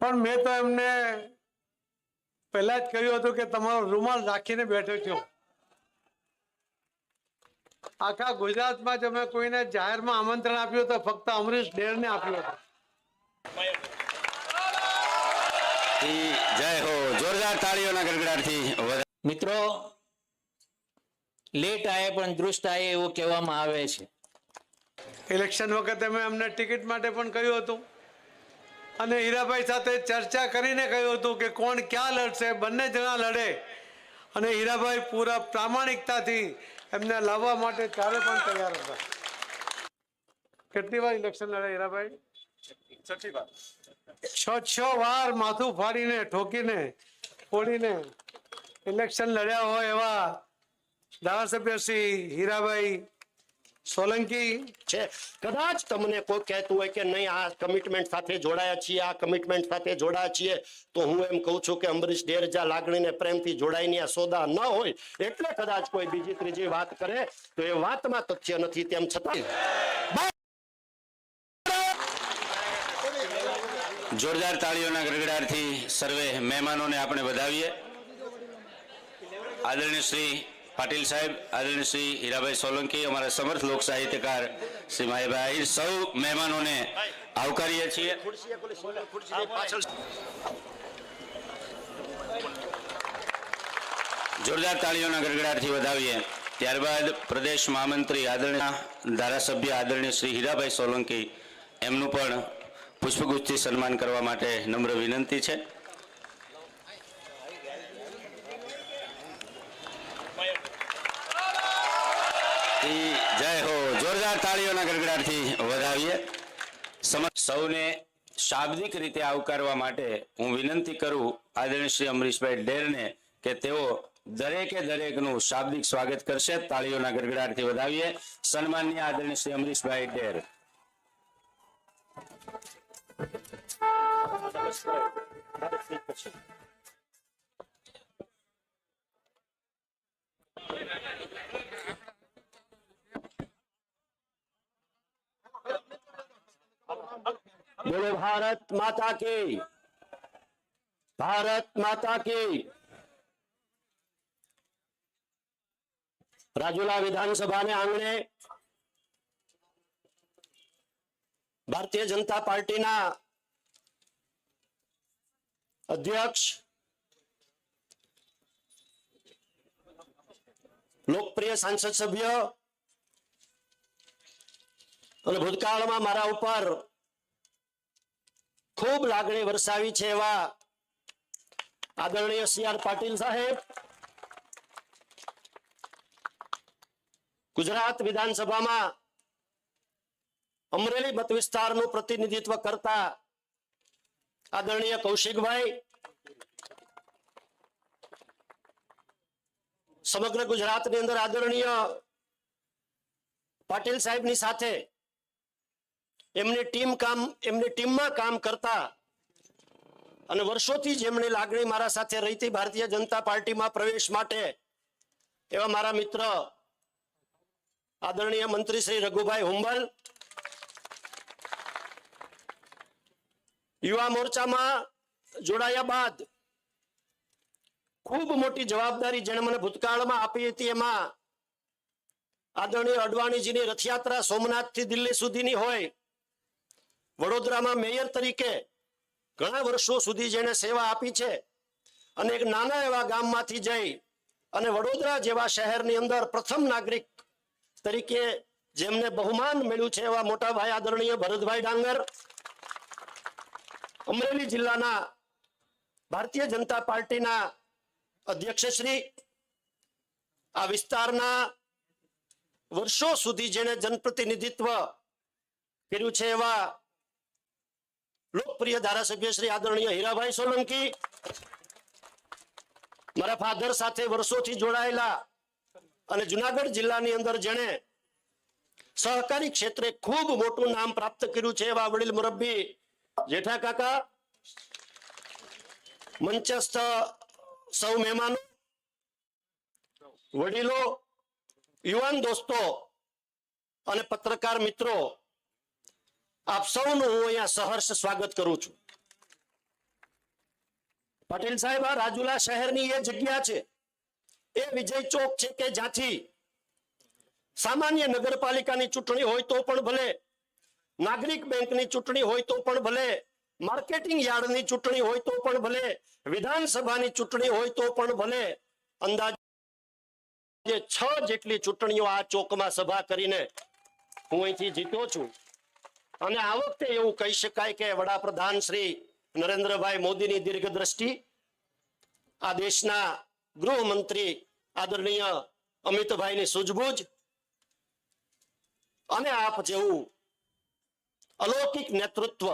પણ મેં તો એમને પહેલા જ કહ્યું હતું કે તમારો રૂમાલ રાખીને બેઠો છો. આખા ગુજરાતમાં જો મેં કોઈને જાહેરમાં આમંત્રણ આપ્યું તો ફક્ત અમરીશ ડેરને આપ્યું હતું. જય હો. જોરદાર તાળીઓના ગડગડાટથી મિત્રો લેટ આયે પણ દૃષ્ટ આયે એવું કહેવામાં આવે છે. ઇલેક્શન વખતે મેં અમને ટિકિટ માટે પણ કહ્યું હતું. અને હીરાભાઈ સાથે ચર્ચા કરીને કહ્યું હતું કે કોણ ક્યાં લડશે, બંને જણા લડે. અને હીરાભાઈ પૂરા પ્રામાણિકતાથી એમને લાવવા માટે ત્યારે પણ તૈયાર હતા. કેટલી વાર ઇલેક્શન લડે હીરાભાઈ? છ છ વાર માથું ફાડીને, ઠોકીને, ફોડીને ઇલેક્શન લડ્યા હોય એવા ધારાસભ્ય શ્રી હીરાભાઈ સોલંકી, છે. કદાચ તમને કોઈ કહેતું હોય કે નહીં, આ કમિટમેન્ટ સાથે જોડાયા છીએ, આ કમિટમેન્ટ સાથે જોડાયા છીએ, તો હું એમ કહું છું કે અંબરીશ ડેરજા લાગણીને પ્રેમથી જોડાઈને આ સોદા ન હોય, એટલે કદાચ કોઈ બીજી ત્રીજી વાત કરે, તો એ વાતમાં તથ્ય નથી, તેમ છતાં. જોરદાર તાળીઓના ગડગડાટથી સર્વે મહેમાનોને આપણે વધાવીએ. આદરણીય શ્રી પાટીલ સાહેબ, આદરણીય શ્રી હીરાભાઈ સોલંકી, અમારા સમર્થ લોક સાહિત્યકાર શ્રી માહીભાઈ સૌ મહેમાનોને આવકારીએ છીએ. જોરદાર તાળીઓના ગડગડાટથી વધાવીએ. ત્યારબાદ પ્રદેશ મહામંત્રી આદરણીય ધારાસભ્ય આદરણીય શ્રી હીરાભાઈ સોલંકી, એમનું પણ પુષ્પગુચ્છથી સન્માન કરવા માટે નમ્ર વિનંતી છે ઈ જય હો જોરદાર તાળીઓના ગડગડાટથી વધાવીએ. સૌને શાબ્દિક રીતે આવકારવા માટે હું વિનંતી કરું આદરણીય શ્રી અમરીશભાઈ ડેરને કે તેઓ દરેકે દરેકનું શાબ્દિક સ્વાગત કરશે, તાળીઓના ગડગડાટથી વધાવીએ. સન્માનની આદરણીય શ્રી અમરીશભાઈ ડેર બોલો ભારત માતા કી. ભારત માતા કી. રાજુલા વિધાનસભાને આંગણે ભારતીય જનતા પાર્ટીના અધ્યક્ષ લોકપ્રિય સાંસદ સભ્ય અને ભૂતકાળમાં મારા ઉપર ખૂબ લાગણી વરસાવી છે એવા આદરણીય સી આર પાટીલ સાહેબ. ગુજરાત વિધાનસભામાં અમરેલી મત વિસ્તારનું પ્રતિનિધિત્વ કરતા આદરણીય કૌશિકભાઈ, સમગ્ર ગુજરાતની અંદર આદરણીય પાટીલ સાહેબની સાથે એમની ટીમ કામ, એમની ટીમમાં કામ કરતા અને વર્ષોથી જેમની લાગણી મારા સાથે રહીતી ભારતીય જનતા પાર્ટીમાં પ્રવેશ માટે એવા મારા મિત્ર આદરણીય મંત્રી શ્રી રઘુભાઈ હુંબલ, યુવા મોરચામાં જોડાયા બાદ ખૂબ મોટી જવાબદારી જેણે મને ભૂતકાળમાં આપી હતી એમાં આદરણીય અડવાણીજીની રથયાત્રા સોમનાથથી દિલ્હી સુધીની હોય વડોદરામાં મેયર તરીકે ઘણા વર્ષો સુધી જેને સેવા આપી છે અને એક નાના એવા ગામમાંથી જઈ અને વડોદરા જેવા શહેરની અંદર પ્રથમ નાગરિક તરીકે જેમને બહુમાન મળ્યું છે એવા મોટા ભાઈ આદરણીય ભરતભાઈ ડાંગર, અમરેલી જિલ્લાના ભારતીય જનતા પાર્ટીના અધ્યક્ષશ્રી આ વિસ્તારના વર્ષો સુધી જેણે જનપ્રતિનિધિત્વ કર્યું છે એવા લોકપ્રિય ધારાસભ્ય શ્રી આદરણીય હીરાભાઈ સોલંકી મારા ફાધર સાથે વર્ષોથી જોડાયેલા અને જુનાગઢ જિલ્લાની અંદર જેણે સહકારી ક્ષેત્રે ખૂબ મોટું નામ પ્રાપ્ત કર્યું છે એવા વડીલ મુરબ્બી જેઠા કાકા, મંચસ્થ સૌ મહેમાનો, વડીલો, યુવાન દોસ્તો અને પત્રકાર મિત્રો આપ સૌનું હું અહીંયા સહર્ષ સ્વાગત કરું છું. પટેલ સાહેબ, આ રાજુલા શહેરની એ જગ્યા છે. એ વિજય ચોક છે કે જ્યાંથી સામાન્ય નગરપાલિકાની ચૂંટણી હોય તો પણ ભલે, નાગરિક બેંકની ચૂંટણી હોય તો પણ ભલે, માર્કેટિંગ યાર્ડની ચૂંટણી હોય તો પણ ભલે, વિધાનસભાની ચૂંટણી હોય તો પણ ભલે, અંદાજે છ જેટલી ચૂંટણીઓ આ ચોકમાં સભા કરીને હું અહીંથી જીત્યો છું. અને આ વખતે એવું કહી શકાય કે વડાપ્રધાન શ્રી નરેન્દ્રભાઈ મોદીની દીર્ઘ દ્રષ્ટિ આ દેશના ગૃહમંત્રી આદરણીય અમિતભાઈની સૂઝબૂઝ અને આપ જેવું અલૌકિક નેતૃત્વ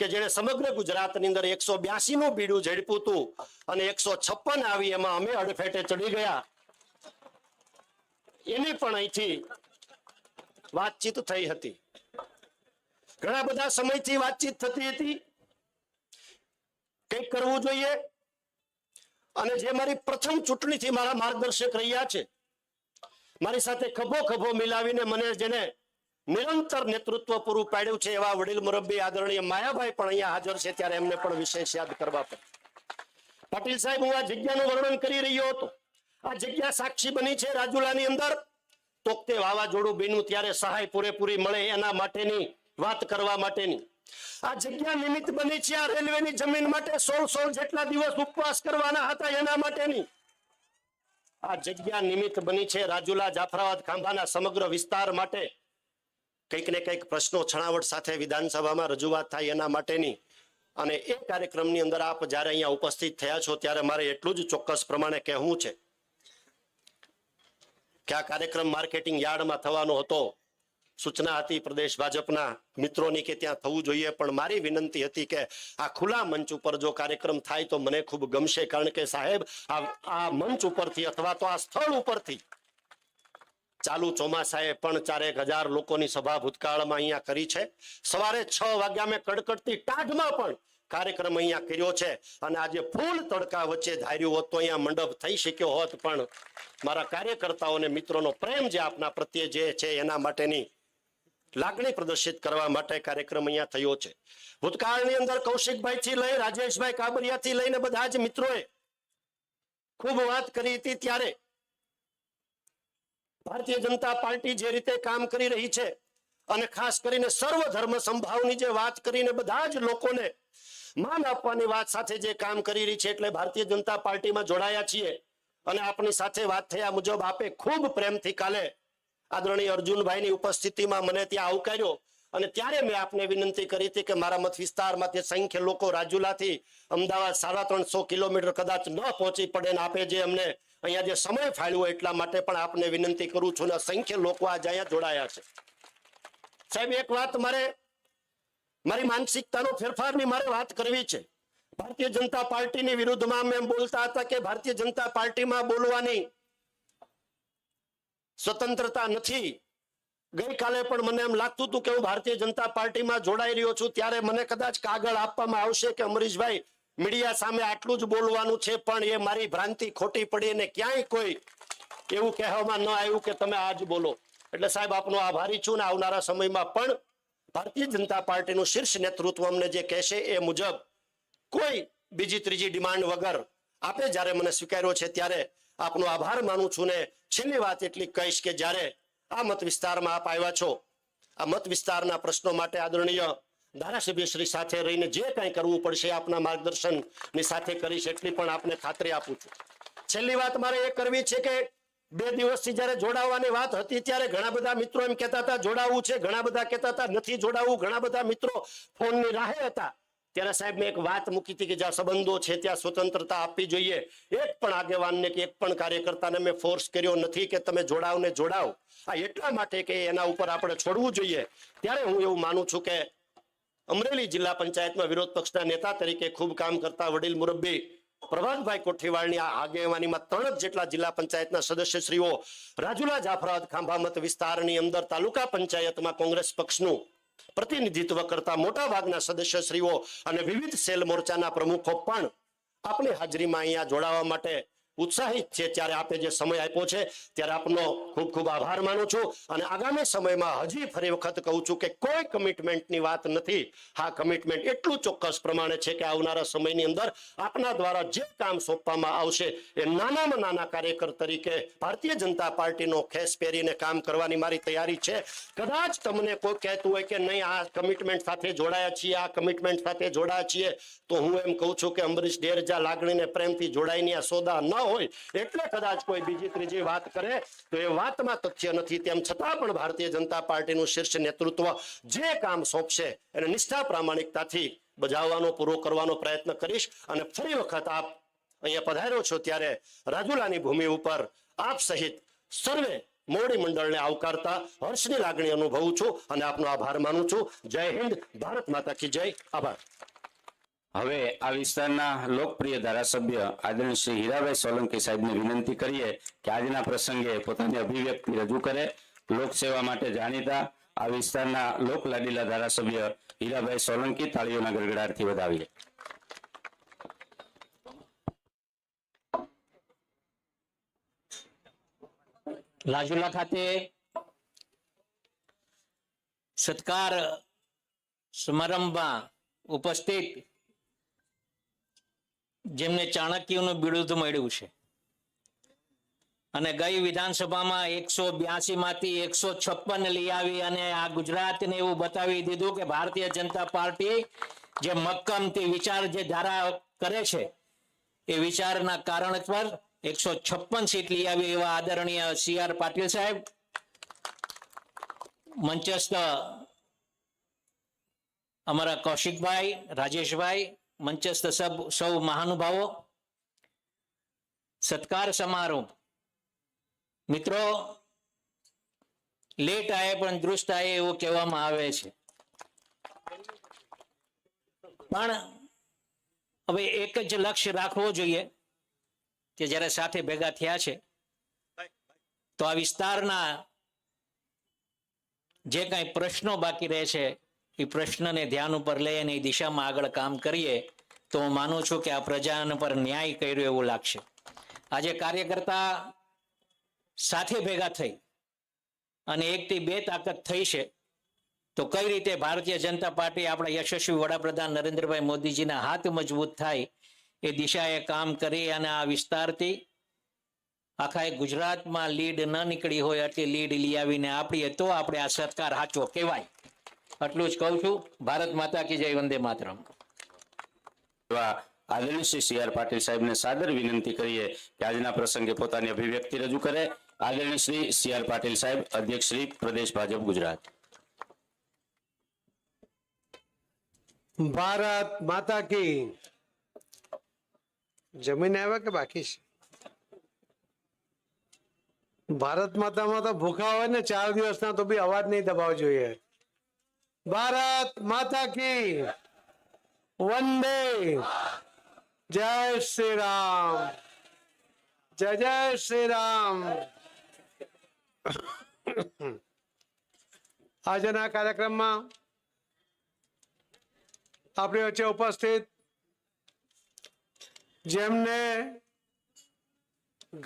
કે જેણે સમગ્ર ગુજરાતની અંદર એકસો બ્યાસી નું બીડું ઝડપ્યું હતું અને એકસો છપ્પન આવી એમાં અમે અડફેટે ચડી ગયા. એની પણ અહીંથી વાતચીત થઈ હતી. ઘણા બધા સમયથી વાતચીત થતી હતી. કંઈક કરવું જોઈએ. અને જે મારી પ્રથમ ચૂંટણીથી મારા માર્ગદર્શક રહ્યા છે, મારી સાથે ખભો ખભો મિલાવીને મને જેને નિરંતર નેતૃત્વ પૂરું પાડ્યું છે એવા વડીલ મુરબ્બી આદરણીય માયાભાઈ પણ અહીંયા હાજર છે ત્યારે એમને પણ વિશેષ યાદ કરવા પડે પાટીલ સાહેબ, હું આ જગ્યાનું વર્ણન કરી રહ્યો હતો. આ જગ્યા સાક્ષી બની છે રાજુલાની અંદર. તોકતે વાવાઝોડું બીનું ત્યારે સહાય પૂરેપૂરી મળે એના માટેની વાત કરવા માટેની. આ જગ્યા નિમિત્ત બની છે આ રેલવેની જમીન માટે સોળ સોળ જેટલા દિવસ ઉપવાસ કરવાના હતા એના માટેની. આ જગ્યા નિમિત્ત બની છે રાજુલા જાફરાબાદ ખાંભાના સમગ્ર વિસ્તાર માટે. કંઈક ને કંઈક પ્રશ્નો છણાવટ સાથે વિધાનસભામાં રજૂઆત થાય એના માટેની. અને એ કાર્યક્રમની અંદર આપ જ્યારે અહીંયા ઉપસ્થિત થયા છો ત્યારે મારે એટલું જ ચોક્કસ પ્રમાણે કહેવું છે. કે આ કાર્યક્રમ માર્કેટિંગ યાર્ડમાં થવાનો હતો. સૂચના હતી પ્રદેશ ભાજપના મિત્રોની કે ત્યાં થવું જોઈએ, પણ મારી વિનંતી હતી કે આ ખુલ્લા મંચ ઉપર જો કાર્યક્રમ થાય તો મને ખૂબ ગમશે, કારણ કે સાહેબ, આ મંચ ઉપરથી અથવા તો આ સ્થળ ઉપરથી ચાલુ ચોમાસાએ પણ ચારેક હજાર લોકોની સભા ભૂતકાળમાં અહીંયા કરી છે. સવારે છ વાગ્યા મેં કડકડતી ટાઢમાં પણ કાર્યક્રમ અહીંયા કર્યો છે. અને આજે ફૂલ તડકા વચ્ચે ધાર્યું હોત તો અહીંયા મંડપ થઈ શક્યો હોત, પણ મારા કાર્યકર્તાઓને મિત્રોનો પ્રેમ જે આપના પ્રત્યે જે છે એના માટેની લાગણી પ્રદર્શિત કરવા માટે કાર્યક્રમ અહીંયા થયો છે. ભૂતકાળની અંદર કૌશિકભાઈ થી લઈ રાજેશભાઈ કાબરિયા થી લઈને બધા જ મિત્રોએ ખૂબ વાત કરી હતી ત્યારે ભારતીય જનતા પાર્ટી જે રીતે કામ કરી રહી છે અને ખાસ કરીને સર્વ ધર્મ સંભાવની જે વાત કરીને બધા જ લોકોને માન આપવાની વાત સાથે જે કામ કરી રહી છે એટલે ભારતીય જનતા પાર્ટીમાં જોડાયા છીએ. અને આપની સાથે વાત થયા મુજબ આપે ખૂબ પ્રેમથી કાલે આદરણીય અર્જુનભાઈની ઉપસ્થિતિમાં મને ત્યાં આવકાર્યો અને ત્યારે મેં આપને વિનંતી કરી હતી કે મારા મત વિસ્તારમાંથી સંખ્ય લોકો રાજુલાથી અમદાવાદ સાડા ત્રણસો કિલોમીટર કદાચ ન પહોંચી પડે ને આપે જે અમને અહીંયા જે સમય ફાળ્યો એટલા માટે પણ આપને વિનંતી કરું છું ને અસંખ્ય લોકો આજે અહીંયા જોડાયા છે. સાહેબ, એક વાત મારે, મારી માનસિકતાનો ફેરફારની મારે વાત કરવી છે. ભારતીય જનતા પાર્ટીની વિરુદ્ધમાં મેં બોલતા હતા કે ભારતીય જનતા પાર્ટીમાં બોલવાની સ્વતંત્રતા નથી. ગઈકાલે પણ મને એમ લાગતું હતું કે હું ભારતીય જનતા પાર્ટીમાં જોડાઈ રહ્યો છું, ત્યારે મને કદાચ કાગળ આપવામાં આવશે કે અમરીશભાઈ, મીડિયા સામે આટલું જ બોલવાનું છે, પણ એ મારી ભ્રાંતિ ખોટી પડી અને ક્યાંય કોઈ એવું કહેવામાં ન આવ્યું કે તમે આજ બોલો. એટલે સાહેબ, આપનો આભારી છું ને આવનારા સમયમાં પણ ભારતીય જનતા પાર્ટીનું શીર્ષ નેતૃત્વ અમને જે કહેશે એ મુજબ કોઈ બીજી ત્રીજી ડિમાન્ડ વગર આપે જ્યારે મને સ્વીકાર્યો છે, ત્યારે આપનો આભાર માનું છું ને છેલ્લી વાત એટલી કહીશ કે જ્યારે આ મત વિસ્તારમાં આપ આવ્યા છો, આ મત વિસ્તારના પ્રશ્નો માટે આદરણીય ધારાસભ્યશ્રી સાથે રહીને જે કાંઈ કરવું પડશે આપના માર્ગદર્શનની સાથે કરીશ એટલી પણ આપને ખાતરી આપું છું. છેલ્લી વાત મારે એ કરવી છે કે બે દિવસથી જ્યારે જોડાવાની વાત હતી ત્યારે ઘણા બધા મિત્રો એમ કહેતા હતા, જોડાવું છે. ઘણા બધા કહેતા હતા, નથી જોડાવું. ઘણા બધા મિત્રો ફોનની રાહે હતા. ત્યારે સાહેબ મેં એક વાત મૂકી હતી કે જ્યાં સંબંધો છે ત્યાં સ્વતંત્રતા આપવી જોઈએ. એક પણ આગેવાનને કે એક પણ કાર્યકર્તાને મેં ફોર્સ કર્યો નથી કે તમે જોડાવ ને જોડાવ. આ એટલા માટે કે એના ઉપર આપણે છોડવું જોઈએ. ત્યારે હું એવું માનું છું કે અમરેલી જિલ્લા પંચાયતમાં વિરોધ પક્ષના નેતા તરીકે ખૂબ કામ કરતા વડીલ મુરબ્બી પ્રભાતભાઈ કોઠીવાળની આ આગેવાનીમાં ત્રણ જેટલા જિલ્લા પંચાયતના સદસ્યશ્રીઓ રાજુલા જાફરાબાદ ખાંભા મત વિસ્તારની અંદર તાલુકા પંચાયતમાં કોંગ્રેસ પક્ષનું પ્રતિનિધિત્વ કરતા મોટા ભાગના સદસ્યશ્રીઓ અને વિવિધ સેલ મોરચાના પ્રમુખો પણ આપણી હાજરીમાં અહીંયા જોડાવા માટે ઉત્સાહિત છે ત્યારે આપે જે સમય આપ્યો છે ત્યારે આપનો ખૂબ ખૂબ આભાર માનું છું. અને આગામી સમયમાં હજી ફરી વખત કહું છું કે કોઈ કમિટમેન્ટની વાત નથી. હા કમિટમેન્ટ એટલું ચોક્કસ પ્રમાણે છે કે આવનારા સમયની અંદર આપના દ્વારા જે કામ સોંપવામાં આવશે એ નાનામાં નાના કાર્યકર તરીકે ભારતીય જનતા પાર્ટીનો ખેસ પહેરીને કામ કરવાની મારી તૈયારી છે. કદાચ તમને કોઈ કહેતું હોય કે નહીં, આ કમિટમેન્ટ સાથે જોડાયા છીએ, આ કમિટમેન્ટ સાથે જોડાયા છીએ, તો હું એમ કહું છું કે અંબરીશ ડેરજા લાગણીને પ્રેમથી જોડાઈને આ સોદા ન હોય, એટલે કદાચ કોઈ બીજી ત્રીજી વાત કરે, તો એ વાતમાં તથ્ય નથી. તેમ છતાં પણ ભારતીય જનતા પાર્ટીનું શીર્ષ નેતૃત્વ જે કામ સોંપશે, એને નિષ્ઠા પ્રામાણિકતાથી બજાવવાનો, પૂરો કરવાનો પ્રયત્ન કરીશ અને ફરી વખત આપ અહીંયા પધાર્યો છો ત્યારે રાજુલાની ભૂમિ ઉપર આપ સહિત સર્વે મોવડી મંડળને આવકારતા હર્ષની લાગણી અનુભવું છું અને આપનો આભાર માનું છું. જય હિન્દ, ભારત માતા કી જય. આભાર. હવે આ વિસ્તારના લોકપ્રિય ધારાસભ્ય આદરણીય શ્રી હીરાભાઈ સોલંકી સાહેબને વિનંતી કરીએ કે આજના પ્રસંગે પોતાની અભિવ્યક્તિ રજૂ કરે, લોકસેવા માટે જાણીતા આ વિસ્તારના લોકલાડીલા ધારાસભ્ય હીરાભાઈ સોલંકી તાળીઓના ગડગડાટથી વધાવીએ. લાજુલા ખાતે સત્કાર સમારંભમાં ઉપસ્થિત જેમને ચાણક્યનું બિરુદ મળ્યું છે. અને ગઈ વિધાનસભામાં એકસો બ્યાસી માંથી એકસો છપ્પન લઈ આવી અને આ ગુજરાતને એવું બતાવી દીધું કે ભારતીય જનતા પાર્ટી જે મક્કમથી વિચાર જે ધારા કરે છે, એ વિચારના કારણ પર એકસો છપ્પન સીટ લઈ આવી એવા આદરણીય સી આર પાટીલ સાહેબ. મંચસ્થ અમારા કૌશિકભાઈ, રાજેશભાઈ મંચસ્થ સબ સૌ મહાનુભાવો, સત્કાર સમારોહ. મિત્રો લેટ આયે પણ દુષ્ટ આયે એવું કહેવામાં આવે છે. પણ હવે એક જ લક્ષ્ય રાખવો જોઈએ કે જ્યારે સાથે ભેગા થયા છે, તો આ વિસ્તારના જે કાંઈ પ્રશ્નો બાકી રહે છે એ પ્રશ્નને ધ્યાન ઉપર લઈ અને એ દિશામાં આગળ કામ કરીએ, તો હું માનું છું કે આ પ્રજા પર ન્યાય કર્યો એવું લાગશે. આજે કાર્યકર્તા સાથે ભેગા થઈ અને એકથી બે તાકાત થઈ છે, તો કઈ રીતે ભારતીય જનતા પાર્ટી આપણા યશસ્વી વડાપ્રધાન નરેન્દ્રભાઈ મોદીજીના હાથ મજબૂત થાય, એ દિશાએ કામ કરી અને આ વિસ્તારથી આખા ગુજરાતમાં લીડ ન નીકળી હોય એટલી લીડ લઈ આવીને આપીએ, તો આપણે આ સરકાર સાચો કહેવાય. આટલું જ કહું છું. ભારત માતા કી જય વંદે માતરમ. આદરણીય શ્રી સી આર પાટીલ સાહેબને સાદર વિનંતી કરીએ કે આજના પ્રસંગે પોતાની અભિવ્યક્તિ રજૂ કરે. આદરણીય શ્રી સી આર પાટીલ સાહેબ અધ્યક્ષ શ્રી પ્રદેશ ભાજપ ગુજરાત. ભારત માતા કી. જમીન આવ્યા કે બાકી છે? ભારત માતામાં તો ભૂખા હોય ને ચાર દિવસના તો બી અવાજ નહીં દબાવ જોઈએ. ભારત માતા કી વંદે. જય શ્રી રામ જય જય શ્રી રામ આજના કાર્યક્રમમાં આપણી વચ્ચે ઉપસ્થિત જેમને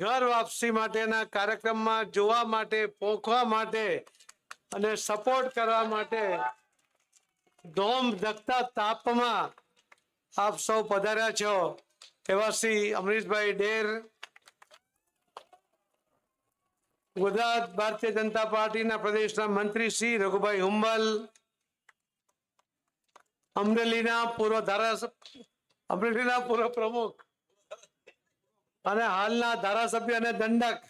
ઘર વાપસી માટેના કાર્યક્રમમાં જોવા માટે, પોખવા માટે અને સપોર્ટ કરવા માટે ધોમ ધકતા તાપમાં આપ સૌ પધાર્યા છો. એવા શ્રી અમરીશભાઈ ડેર, ગુજરાત ભારતીય જનતા પાર્ટીના પ્રદેશના મંત્રી શ્રી રઘુભાઈ હુંબલ, અમરેલીના પૂર્વ ધારાસભ્ય, અમરેલીના પૂર્વ પ્રમુખ અને હાલના ધારાસભ્ય અને દંડક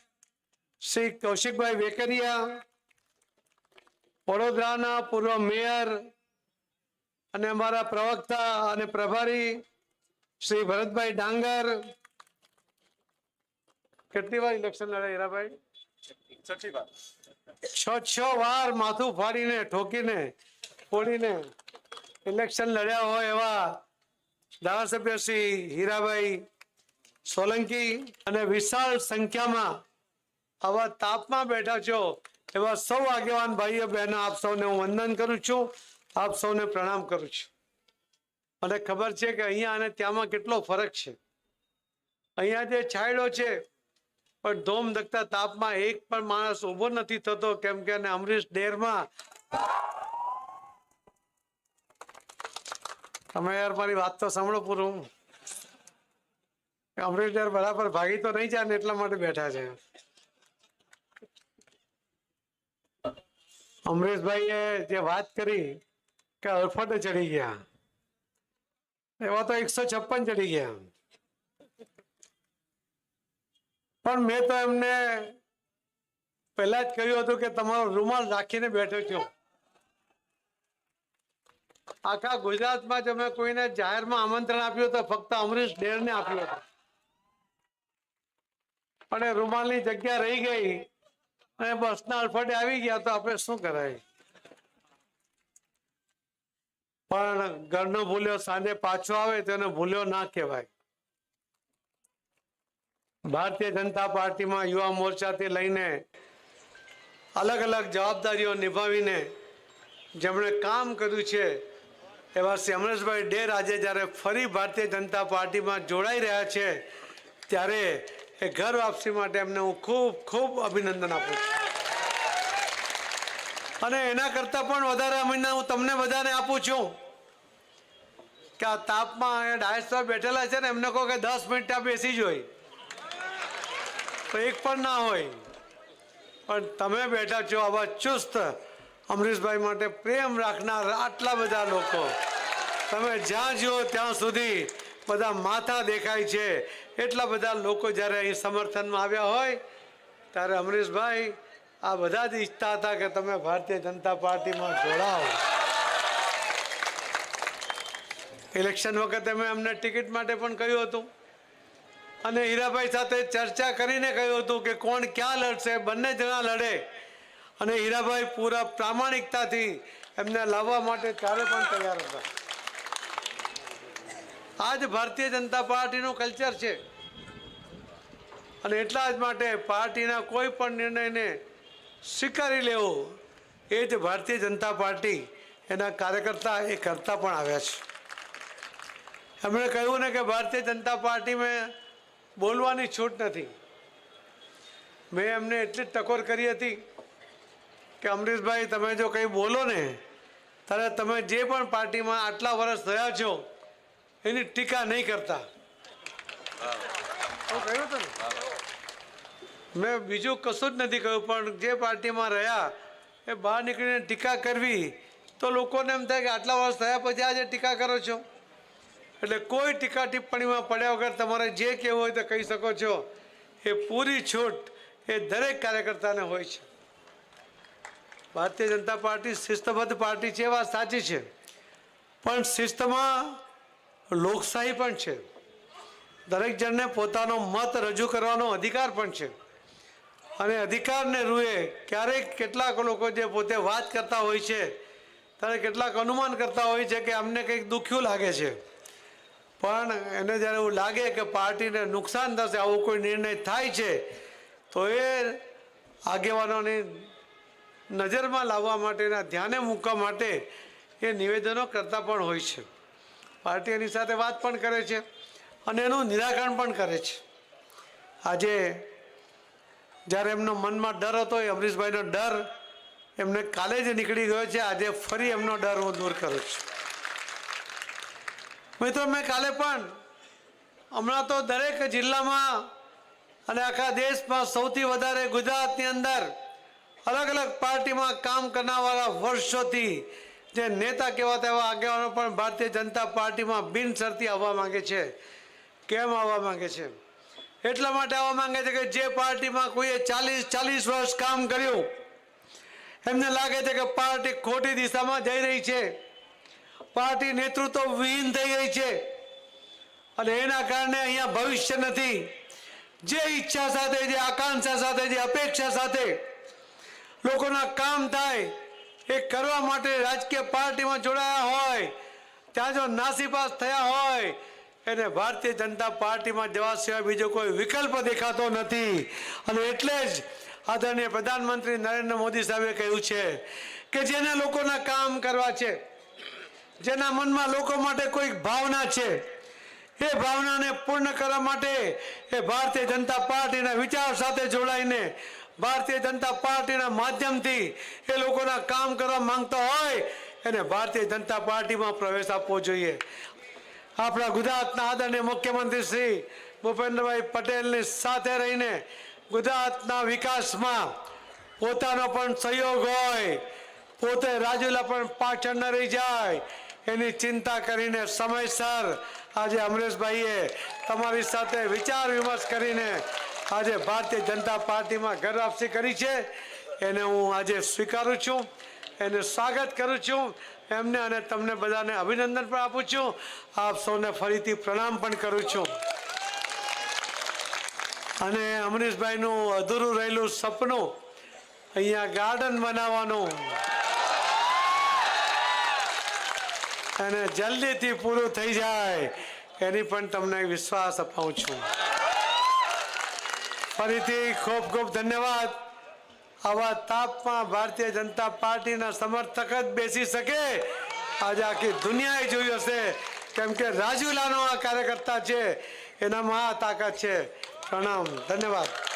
શ્રી કૌશિકભાઈ વેકરિયા, વડોદરાના પૂર્વ મેયર અને અમારા પ્રવક્તા અને પ્રભારી શ્રી ભરતભાઈ ડાંગર. કેટલી વાર ઇલેક્શન લડ્યા હીરાભાઈ? છ છ વાર માથું ફાડીને, ઠોકીને, ફોડીને ઇલેક્શન લડ્યા હોય એવા ધારાસભ્ય શ્રી હીરાભાઈ સોલંકી અને વિશાળ સંખ્યામાં આવા તાપમાં બેઠા છો એવા સૌ આગેવાન ભાઈઓ, બહેનો, આપ સૌને હું વંદન કરું છું. આપ સૌને પ્રણામ કરું છું. મને ખબર છે કે અહીંયા અને ત્યાંમાં કેટલો ફરક છે. અહીંયા જે છાંયડો છે, પણ ધોમ ધકતા તાપમાં એક પણ માણસ ઊભો નથી થતો, કેમ કે અમરીશ ડેરમાં તમે યાર મારી વાત તો સાંભળો પૂરું. અમરીશ ડેર બરાબર ભાગી તો નહીં જાય ને એટલા માટે બેઠા છે. અમરીશભાઈએ જે વાત કરી કે અડફટે ચડી ગયા. એવા તો એકસો છપ્પન ચડી ગયા. પણ મેં તો એમને પહેલા જ કહ્યું હતું કે તમારો રૂમાલ રાખીને બેઠો છો. આખા ગુજરાતમાં જ અમે કોઈને જાહેરમાં આમંત્રણ આપ્યું તો ફક્ત અમરીશ ડેરને આપ્યું હતું. અને રૂમાલની જગ્યા રહી ગઈ અને બસના અડફટે આવી ગયા તો આપણે શું કરાય? પણ ઘરનો ભૂલ્યો સાંજે પાછો આવે તેને ભૂલ્યો ના કહેવાય. ભારતીય જનતા પાર્ટીમાં યુવા મોરચાથી લઈને અલગ અલગ જવાબદારીઓ નિભાવીને જેમણે કામ કર્યું છે, એવા શ્રી અમરેશભાઈ ડેર આજે જ્યારે ફરી ભારતીય જનતા પાર્ટીમાં જોડાઈ રહ્યા છે, ત્યારે એ ઘર વાપસી માટે એમને હું ખૂબ ખૂબ અભિનંદન આપું છું. અને એના કરતાં પણ વધારે અભિનંદન હું તમને બધાને આપું છું. કે આ તાપમાં ડાયસ સાહેબ બેઠેલા છે ને, એમને કહો કે દસ મિનિટ ત્યાં બેસી જોઈ તો એક પણ ના હોય. પણ તમે બેઠા છો આવા ચુસ્ત અમરીશભાઈ માટે પ્રેમ રાખનાર આટલા બધા લોકો. તમે જ્યાં જુઓ ત્યાં સુધી બધા માથા દેખાય છે. એટલા બધા લોકો જ્યારે અહીં સમર્થનમાં આવ્યા હોય, ત્યારે અમરીશભાઈ આ બધા જ ઈચ્છતા હતા કે તમે ભારતીય જનતા પાર્ટીમાં જોડાઓ. ઇલેક્શન વખતે મેં અમને ટિકિટ માટે પણ કહ્યું હતું. અને હીરાભાઈ સાથે ચર્ચા કરીને કહ્યું હતું કે કોણ ક્યાં લડશે, બંને જણા લડે. અને હીરાભાઈ પૂરા પ્રામાણિકતાથી એમને લાવવા માટે ત્યારે પણ તૈયાર હતા. આ જ ભારતીય જનતા પાર્ટીનું કલ્ચર છે. અને એટલા જ માટે પાર્ટીના કોઈ પણ નિર્ણયને સ્વીકારી લેવો એ જ ભારતીય જનતા પાર્ટી એના કાર્યકર્તા એ કરતા પણ આવ્યા છે. એમણે કહ્યું ને કે ભારતીય જનતા પાર્ટીમાં બોલવાની છૂટ નથી. મેં એમને એટલી જ ટકોર કરી હતી કે અમરીશભાઈ તમે જો કંઈ બોલો ને ત્યારે તમે જે પણ પાર્ટીમાં આટલા વર્ષ થયા છો એની ટીકા નહીં કરતા. કહ્યું હતું મેં બીજું કશું જ નથી કહ્યું પણ જે પાર્ટીમાં રહ્યા એ બહાર નીકળીને ટીકા કરવી તો લોકોને એમ થાય કે આટલા વર્ષ થયા પછી આજે ટીકા કરો છો? એટલે કોઈ ટીકા ટિપ્પણીમાં પડ્યા વગર તમારે જે કહેવું હોય તો કહી શકો છો. એ પૂરી છૂટ એ દરેક કાર્યકર્તાને હોય છે. ભારતીય જનતા પાર્ટી શિસ્તબદ્ધ પાર્ટી છે એ વાત સાચી છે. પણ શિસ્તમાં લોકશાહી પણ છે. દરેક જણને પોતાનો મત રજૂ કરવાનો અધિકાર પણ છે. અને અધિકારને રૂએ ક્યારેક કેટલાક લોકો જે પોતે વાત કરતા હોય છે, ત્યારે કેટલાક અનુમાન કરતા હોય છે કે અમને કંઈક દુખ્યું લાગે છે. પણ એને જ્યારે એવું લાગે કે પાર્ટીને નુકસાન થશે, આવો કોઈ નિર્ણય થાય છે, તો એ આગેવાનોની નજરમાં લાવવા માટેના, ધ્યાને મૂકવા માટે એ નિવેદનો કરતા પણ હોય છે. પાર્ટી એની સાથે વાત પણ કરે છે અને એનું નિરાકરણ પણ કરે છે. આજે જ્યારે એમનો મનમાં ડર હતો, એ અમરીશભાઈનો ડર એમને કાલે જ નીકળી ગયો છે, આજે ફરી એમનો ડર હું દૂર કરું છું. મિત્રો, મેં કાલે પણ હમણાં તો દરેક જિલ્લામાં અને આખા દેશમાં સૌથી વધારે ગુજરાતની અંદર અલગ અલગ પાર્ટીમાં કામ કરનારવાળા વર્ષોથી જે નેતા કહેવાતા એવા આગેવાનો પણ ભારતીય જનતા પાર્ટીમાં બિનશરતી આવવા માંગે છે. કેમ આવવા માંગે છે? એટલા માટે આવવા માંગે છે કે જે પાર્ટીમાં કોઈએ ચાલીસ ચાલીસ વર્ષ કામ કર્યું, એમને લાગે છે કે પાર્ટી ખોટી દિશામાં જઈ રહી છે. પાર્ટી નેતૃત્વ વિહીન થઈ ગઈ છે. અને એના કારણે અહીંયા ભવિષ્ય નથી. જે ઈચ્છા સાથે, જે આકાંક્ષા સાથે, જે અપેક્ષા સાથે લોકોના કામ થાય, એ કરવા માટે રાજકીય પાર્ટીમાં જોડાયા હોય, ત્યાં જો નાસીપાસ થયા હોય, એને ભારતીય જનતા પાર્ટીમાં જવા સિવાય બીજો કોઈ વિકલ્પ દેખાતો નથી. અને એટલે જ આદરણીય પ્રધાનમંત્રી નરેન્દ્ર મોદી સાહેબે કહ્યું છે કે જેને લોકોના કામ કરવા છે જેના મનમાં લોકો માટે કોઈક ભાવના છે. એ ભાવનાને પૂર્ણ કરવા માટે એ ભારતીય જનતા પાર્ટીના વિચાર સાથે જોડાઈને ભારતીય જનતા પાર્ટીના માધ્યમથી એ લોકોના કામ કરવા માંગતા હોય, એને ભારતીય જનતા પાર્ટીમાં પ્રવેશ આપવો જોઈએ. આપણા ગુજરાતના આદરણીય મુખ્યમંત્રી શ્રી ભૂપેન્દ્રભાઈ પટેલની સાથે રહીને ગુજરાતના વિકાસમાં પોતાનો પણ સહયોગ હોય, પોતે રાજુલા પણ પાછળ ન રહી જાય એની ચિંતા કરીને સમયસર આજે અમરેશભાઈએ તમારી સાથે વિચાર વિમર્શ કરીને આજે ભારતીય જનતા પાર્ટીમાં ઘર વાપસી કરી છે. એને હું આજે સ્વીકારું છું. એને સ્વાગત કરું છું. એમને અને તમને બધાને અભિનંદન પણ આપું છું. આપ સૌને ફરીથી પ્રણામ પણ કરું છું. અને અમરીશભાઈનું અધૂરું રહેલું સપનું અહીંયા ગાર્ડન બનાવવાનું અને જલ્દીથી પૂરું થઈ જાય. એની પણ તમને વિશ્વાસ અપાવું છું. ફરીથી ખૂબ ખૂબ ધન્યવાદ. આવા તાપમાં ભારતીય જનતા પાર્ટીના સમર્થક જ બેસી શકે. આજે આખી દુનિયાએ જોયું હશે કેમ કે રાજુલાનો આ કાર્યકર્તા છે. એનામાં આ તાકાત છે. પ્રણામ. ધન્યવાદ.